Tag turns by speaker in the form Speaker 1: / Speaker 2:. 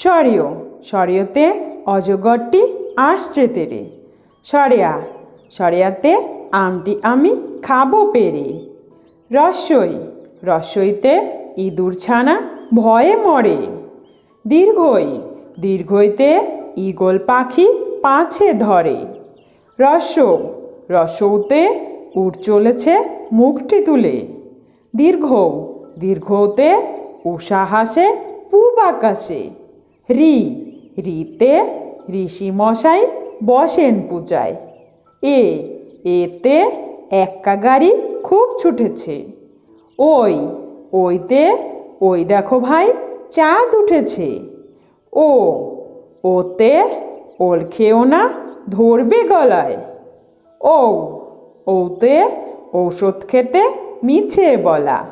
Speaker 1: সরেও, সরেওতে অজগরটি আসছে তেরে। সরেয়া, সরেয়াতে আমটি আমি খাব পেরে। রস্যই রস্যইতে ইঁদুর ছানা ভয়ে মরে। দীর্ঘই, দীর্ঘইতে ঈগল পাখি পাছে ধরে। রস্য রস্যতে উঠ চলেছে মুখটি তুলে। দীর্ঘ দীর্ঘতে উষা হাসে পূব আকাশে। রি, রিতে ঋষি মশাই বসেন পূজায়। এ, এতে এক্কা গাড়ি খুব ছুটেছে। ওই, ওইতে, ওই দেখো ভাই, চাঁদ উঠেছে। ও, ওতে ওল খেও না ধরবে গলায়। ও ওতে ঔষধ খেতে মিছে বলা।